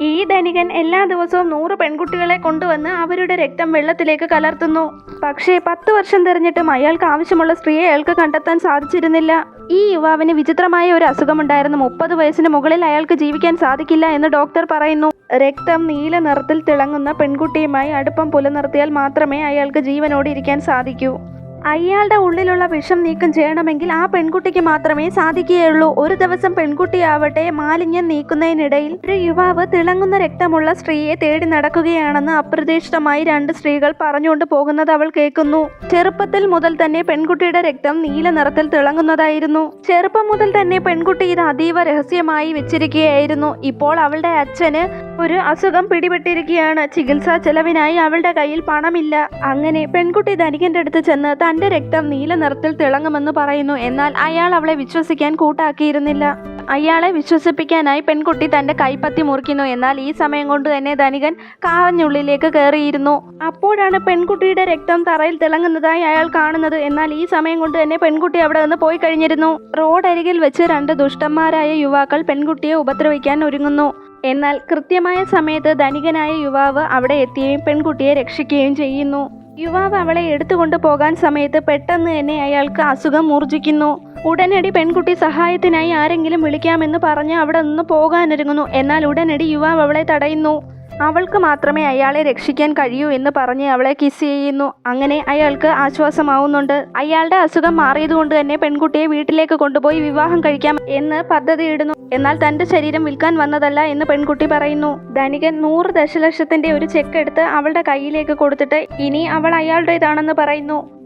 ഈ ധനികൻ എല്ലാ ദിവസവും നൂറ് പെൺകുട്ടികളെ കൊണ്ടുവന്ന് അവരുടെ രക്തം വെള്ളത്തിലേക്ക് കലർത്തുന്നു. പക്ഷേ പത്ത് വർഷം തിരഞ്ഞിട്ടും അയാൾക്ക് ആവശ്യമുള്ള സ്ത്രീയെ അയാൾക്ക് കണ്ടെത്താൻ സാധിച്ചിരുന്നില്ല. ഈ യുവാവിന് വിചിത്രമായ ഒരു അസുഖമുണ്ടായിരുന്നു. മുപ്പത് വയസ്സിന് മുകളിൽ അയാൾക്ക് ജീവിക്കാൻ സാധിക്കില്ല എന്ന് ഡോക്ടർ പറയുന്നു. രക്തം നീല നിറത്തിൽ തിളങ്ങുന്ന പെൺകുട്ടിയുമായി അടുപ്പം പുലർത്തിയാൽ മാത്രമേ അയാൾക്ക് ജീവനോടെ ഇരിക്കാൻ സാധിക്കൂ. അയാളുടെ ഉള്ളിലുള്ള വിഷം നീക്കം ചെയ്യണമെങ്കിൽ ആ പെൺകുട്ടിക്ക് മാത്രമേ സാധിക്കുകയുള്ളൂ. ഒരു ദിവസം പെൺകുട്ടിയാവട്ടെ മാലിന്യം നീക്കുന്നതിനിടയിൽ ഒരു യുവാവ് തിളങ്ങുന്ന രക്തമുള്ള സ്ത്രീയെ തേടി നടക്കുകയാണെന്ന് അപ്രതീക്ഷിതമായി രണ്ട് സ്ത്രീകൾ പറഞ്ഞുകൊണ്ട് പോകുന്നത് അവൾ കേൾക്കുന്നു. ചെറുപ്പത്തിൽ മുതൽ തന്നെ പെൺകുട്ടിയുടെ രക്തം നീല നിറത്തിൽ തിളങ്ങുന്നതായിരുന്നു. ചെറുപ്പം മുതൽ തന്നെ പെൺകുട്ടി ഇത് അതീവ രഹസ്യമായി വെച്ചിരിക്കുകയായിരുന്നു. ഇപ്പോൾ അവളുടെ അച്ഛന് ഒരു അസുഖം പിടിപെട്ടിരിക്കുകയാണ്. ചികിത്സാ ചെലവിനായി അവളുടെ കയ്യിൽ പണമില്ല. അങ്ങനെ പെൺകുട്ടി ധനികന്റെ അടുത്ത് ചെന്ന് തന്റെ രക്തം നീല നിറത്തിൽ തിളങ്ങുമെന്ന് പറയുന്നു. എന്നാൽ അയാൾ അവളെ വിശ്വസിക്കാൻ കൂട്ടാക്കിയിരുന്നില്ല. അയാളെ വിശ്വസിപ്പിക്കാനായി പെൺകുട്ടി തന്റെ കൈപ്പത്തി മുറിക്കുന്നു. എന്നാൽ ഈ സമയം കൊണ്ട് തന്നെ ധനികൻ കാറിനുള്ളിലേക്ക് കയറിയിരുന്നു. അപ്പോഴാണ് പെൺകുട്ടിയുടെ രക്തം തറയിൽ തിളങ്ങുന്നതായി അയാൾ കാണുന്നത്. എന്നാൽ ഈ സമയം കൊണ്ട് തന്നെ പെൺകുട്ടി അവിടെ നിന്ന് പോയി കഴിഞ്ഞിരുന്നു. റോഡരികിൽ വെച്ച് രണ്ട് ദുഷ്ടന്മാരായ യുവാക്കൾ പെൺകുട്ടിയെ ഉപദ്രവിക്കാൻ ഒരുങ്ങുന്നു. എന്നാൽ കൃത്യമായ സമയത്ത് ധനികനായ യുവാവ് അവിടെ എത്തുകയും പെൺകുട്ടിയെ രക്ഷിക്കുകയും ചെയ്യുന്നു. യുവാവ് അവളെ എടുത്തുകൊണ്ട് പോകാൻ സമയത്ത് പെട്ടെന്ന് തന്നെ അയാൾക്ക് അസുഖം മൂർജിക്കുന്നു ഉടനടി പെൺകുട്ടി സഹായത്തിനായി ആരെങ്കിലും വിളിക്കാമെന്ന് പറഞ്ഞ് അവിടെ നിന്ന് പോകാനൊരുങ്ങുന്നു. എന്നാൽ ഉടനടി യുവാവ് അവളെ തടയുന്നു. അവൾക്ക് മാത്രമേ അയാളെ രക്ഷിക്കാൻ കഴിയൂ എന്ന് പറഞ്ഞ് അവളെ കിസ് ചെയ്യുന്നു. അങ്ങനെ അയാൾക്ക് ആശ്വാസമാവുന്നുണ്ട്. അയാളുടെ അസുഖം മാറിയതുകൊണ്ട് തന്നെ പെൺകുട്ടിയെ വീട്ടിലേക്ക് കൊണ്ടുപോയി വിവാഹം കഴിക്കാം എന്ന് പദ്ധതിയിടുന്നു എന്നാൽ തന്റെ ശരീരം വിൽക്കാൻ വന്നതല്ല എന്ന് പെൺകുട്ടി പറയുന്നു. ധനികൻ നൂറ് ദശലക്ഷത്തിന്റെ ഒരു ചെക്ക് എടുത്ത് അവളുടെ കയ്യിലേക്ക് കൊടുത്തിട്ട് ഇനി അവൾ അയാളുടേതാണെന്ന് പറയുന്നു.